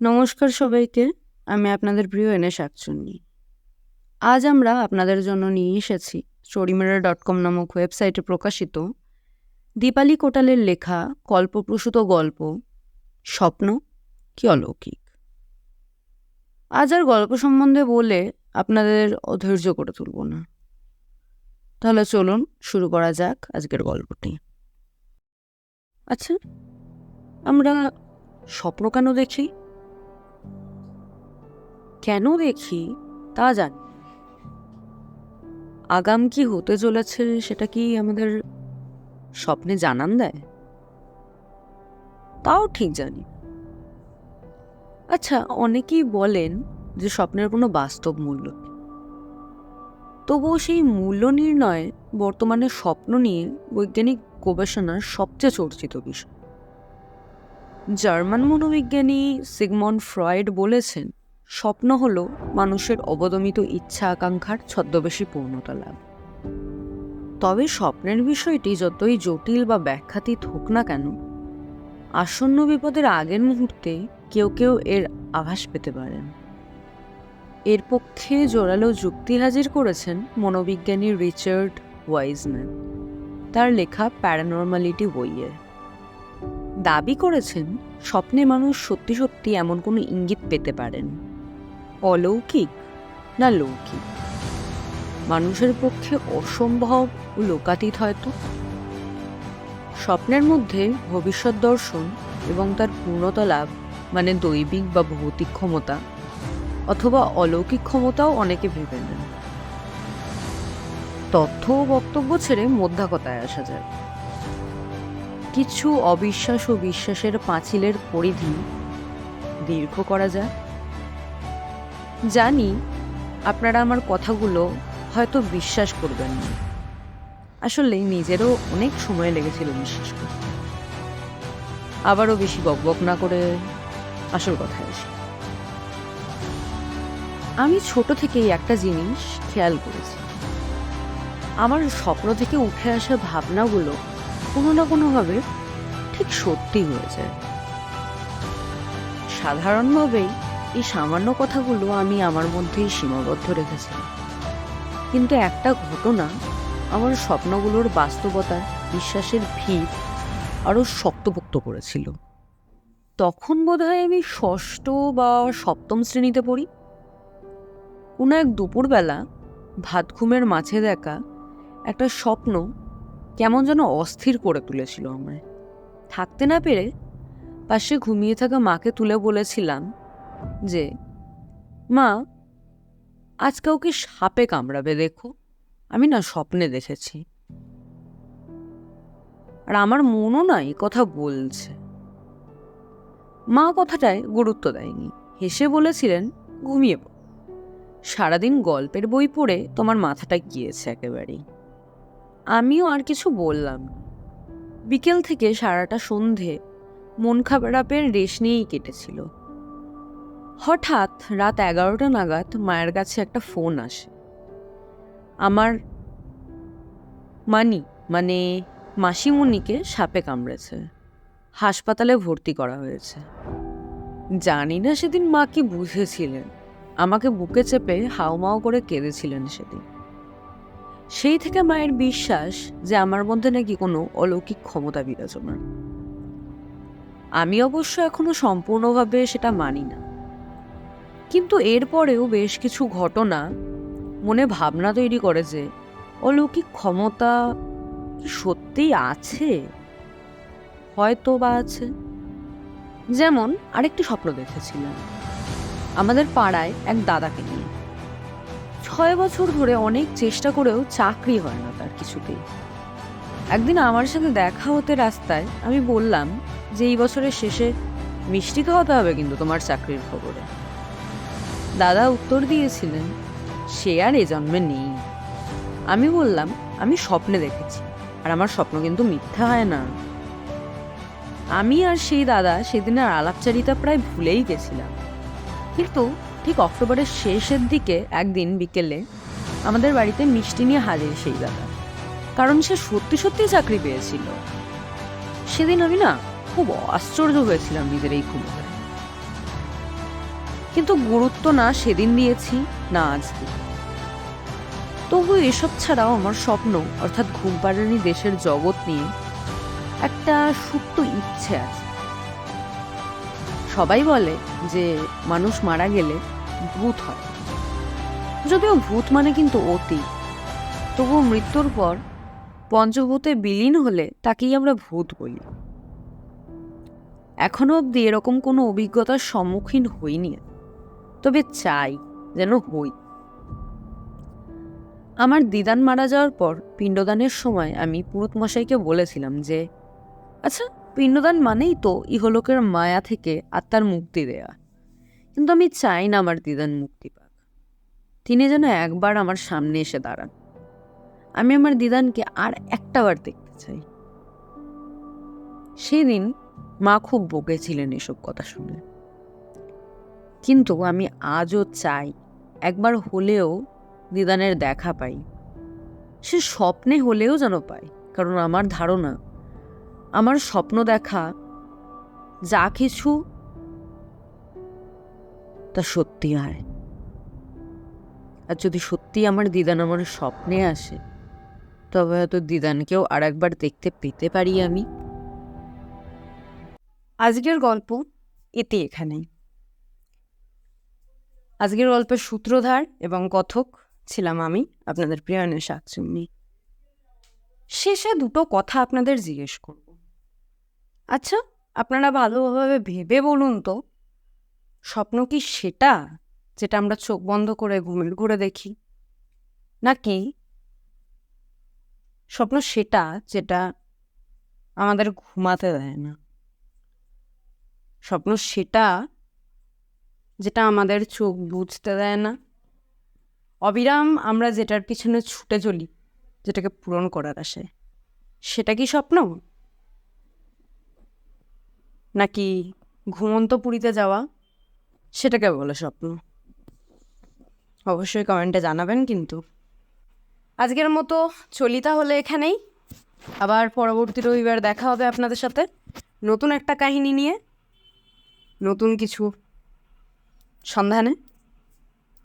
নমস্কার সবাইকে, আমি আপনাদের প্রিয় এনে শাকচুন্নি আজ আমরা আপনাদের জন্য নিয়ে এসেছি স্টোরিমেরা ডট কম নামক ওয়েবসাইটে প্রকাশিত দীপালি কোটালের লেখা কল্পপ্রসূত গল্প, স্বপ্ন কি অলৌকিক? আজ আর গল্প সম্বন্ধে বলে আপনাদের অধৈর্য করে তুলব না। তাহলে চলুন শুরু করা যাক আজকের গল্পটি। আচ্ছা আমরা স্বপ্ন কেন দেখি? কেন দেখি তা জানি আগাম কি হতে চলেছে সেটা কি আমাদের স্বপ্নে জানান দেয়? তাও ঠিক জানি আচ্ছা অনেকেই বলেন যে স্বপ্নের কোনো বাস্তব মূল্য তবুও সেই মূল্য নির্ণয় বর্তমানে স্বপ্ন নিয়ে বৈজ্ঞানিক গবেষণার সবচেয়ে চর্চিত বিষয়। জার্মান মনোবিজ্ঞানী সিগমন্ড ফ্রয়েড বলেছেন স্বপ্ন হল মানুষের অবদমিত ইচ্ছা আকাঙ্ক্ষার ছদ্মবেশী পূর্ণতা লাভ। তবে স্বপ্নের বিষয়টি যতই জটিল বা ব্যাখ্যাতীত হোক না কেন, আসন্ন বিপদের আগের মুহূর্তে কেউ কেউ এর আভাস পেতে পারেন। এর পক্ষে জোরালো যুক্তি হাজির করেছেন মনোবিজ্ঞানী রিচার্ড ওয়াইজম্যান। তার লেখা প্যারানর্মালিটি বইয়ে। দাবি করেছেন, স্বপ্নে মানুষ সত্যি সত্যি এমন কোনো ইঙ্গিত পেতে পারেন। অলৌকিক না লৌকিক? মানুষের পক্ষে অসম্ভব লোকাতীত হয়তো। স্বপ্নের মধ্যে ভবিষ্যৎ দর্শন এবং তার পূর্ণতা লাভ মানে দৈবিক বা ভৌতিক ক্ষমতা, অথবা অলৌকিক ক্ষমতাও অনেকে ভেবে নেন। তথ্য ও বক্তব্য ছেড়ে মধ্যাকতায় আসা যায়। কিছু অবিশ্বাস ও বিশ্বাসের পাঁচিলের পরিধি দীর্ঘ করা যায়। জানি আপনারা আমার কথাগুলো হয়তো বিশ্বাস করবেন না। আসলে নিজেরও অনেক সময় লেগেছিল বিশ্বাস করতে। আবারও বেশি বকবক না করে আসল কথায় আসি। আমি ছোট থেকেই একটা জিনিস খেয়াল করেছি। আমার স্বপ্ন থেকে উঠে আসা ভাবনাগুলো কোনো না কোনোভাবে ঠিক সত্যি হয়ে যায়। সাধারণভাবেই এই সামান্য কথাগুলো আমি আমার মধ্যেই সীমাবদ্ধ রেখেছিলাম। কিন্তু একটা ঘটনা আমার স্বপ্নগুলোর বাস্তবতার বিশ্বাসের ভিত আরও শক্তপোক্ত করেছিল। তখন বোধহয় আমি ষষ্ঠ বা সপ্তম শ্রেণীতে পড়ি। কোনো এক দুপুরবেলা ভাত ঘুমের মাঝে দেখা একটা স্বপ্ন কেমন যেন অস্থির করে তুলেছিল আমায়। থাকতে না পেরে পাশে ঘুমিয়ে থাকা মাকে তুলে বলেছিলাম যে, মা আজ কাউকে সাপে কামড়াবে দেখো? আমি না স্বপ্নে দেখেছি। আর আমার মনও নাই কথা বলছে। মা কথাটায় গুরুত্ব দেয়নি। হেসে বলেছিলেন, ঘুমিয়ে পড়। সারাদিন গল্পের বই পড়ে তোমার মাথাটা গিয়েছে একেবারেই। আমিও আর কিছু বললাম না। বিকেল থেকে সারাটা সন্ধে মন খারাপের রেশ নিয়েই কেটেছিল। হঠাৎ রাত এগারোটা নাগাদ মায়ের কাছে একটা ফোন আসে। আমার মানি মানে মাসিমণিকে সাপে কামড়েছে। হাসপাতালে ভর্তি করা হয়েছে। জানি না সেদিন মা কি বুঝেছিলেন। আমাকে বুকে চেপে হাউমাউ করে কেঁদেছিলেন সেদিন। সেই থেকে মায়ের বিশ্বাস যে আমার মধ্যে নাকি কোনো অলৌকিক ক্ষমতা বিরাজমান। আমি অবশ্য এখনও সম্পূর্ণভাবে সেটা মানি না। কিন্তু এরপরেও বেশ কিছু ঘটনা মনে ভাবনা তৈরি করে যে অলৌকিক ক্ষমতা কি সত্যিই আছে? হয়তো বা আছে। যেমন আরেকটি স্বপ্ন দেখেছিলাম। আমাদের পাড়ায় এক দাদাকে নিয়ে। ছয় বছর ধরে অনেক চেষ্টা করেও চাকরি হয় না তার কিছুতেই। একদিন আমার সাথে দেখা হতে রাস্তায় আমি বললাম যে, এই বছরের শেষে মিষ্টি খাওয়াতে হবে কিন্তু তোমার চাকরির খবরে। দাদা উত্তর দিয়েছিলেন, সে আর এ জন্মে নেই। আমি বললাম, আমি স্বপ্নে দেখেছি, আর আমার স্বপ্ন কিন্তু মিথ্যা হয় না। আমি আর সেই দাদা সেদিনের আলাপচারিতা প্রায় ভুলেই গেছিলাম। কিন্তু ঠিক অক্টোবরের শেষের দিকে একদিন বিকেলে আমাদের বাড়িতে মিষ্টি নিয়ে হাজির সেই দাদা, কারণ সে সত্যি সত্যি চাকরি পেয়েছিল। সেদিন আমি না খুব আশ্চর্য হয়েছিলাম নিজের এই ক্ষমতায় কিন্তু গুরুত্ব না সেদিন দিয়েছি, না আজ দিই তবু এসব ছাড়াও আমার স্বপ্ন, অর্থাৎ ঘুম পাড়ানি দেশের জগৎ নিয়ে, একটা সুপ্ত ইচ্ছে আছে। সবাই বলে যে মানুষ মারা গেলে ভূত হয়। যদিও ভূত মানে কিন্তু অতি। তবুও মৃত্যুর পর পঞ্চভূতে বিলীন হলে তাকেই আমরা ভূত বলি। এখনও অবধি এরকম কোনো অভিজ্ঞতার সম্মুখীন হইনি তবে চাই যেন হই। আমার দিদান মারা যাওয়ার পর পিণ্ডদানের সময় আমি পুরুত মশাইকে বলেছিলাম যে আচ্ছা পিণ্ডদান মানেই তো ইহলোকের মায়া থেকে আত্মার মুক্তি দেয়া। কিন্তু আমি চাই না আমার দিদান মুক্তি পাক। তিনি যেন একবার আমার সামনে এসে দাঁড়ান। আমি আমার দিদানকে আর একটাবার দেখতে চাই। সেদিন মা খুব বকেছিলেন এসব কথা শুনে। কিন্তু আমি আজও চাই একবার হলেও দিদানের দেখা পাই। সে স্বপ্নে হলেও যেন পাই, কারণ আমার ধারণা, আমার স্বপ্ন দেখা যা কিছু তা সত্যি হয়। আর যদি সত্যি আমার দিদান আমার স্বপ্নে আসে, তবে হয়তো দিদানকেও আর একবার দেখতে পেতে পারি আমি। আজকের গল্প এতে এখানেই। আজকের গল্পের সূত্রধার এবং কথক ছিলাম আমি, আপনাদের প্রিয়নের শাকচুন্নি শেষে দুটো কথা আপনাদের জিজ্ঞেস করব। আচ্ছা আপনারা ভালোভাবে ভেবে বলুন তো, স্বপ্ন কি সেটা যেটা আমরা চোখ বন্ধ করে ঘুমের ঘুরে দেখি? নাকি স্বপ্ন সেটা যেটা আমাদের ঘুমাতে দেয় না? স্বপ্ন সেটা যেটা আমাদের চোখ বুঝতে দেয় না। অবিরাম আমরা যেটার পিছনে ছুটে চলি, যেটাকে পূরণ করার আসে সেটা কি স্বপ্ন? নাকি ঘুমন্ত পুরীতে যাওয়া? সেটাকে বলে স্বপ্ন? অবশ্যই কমেন্টে জানাবেন কিন্তু। আজকের মতো চলি তাহলে এখানেই। আবার পরবর্তী রবিবার দেখা হবে আপনাদের সাথে। নতুন একটা কাহিনী নিয়ে। নতুন কিছু। সন্ধানে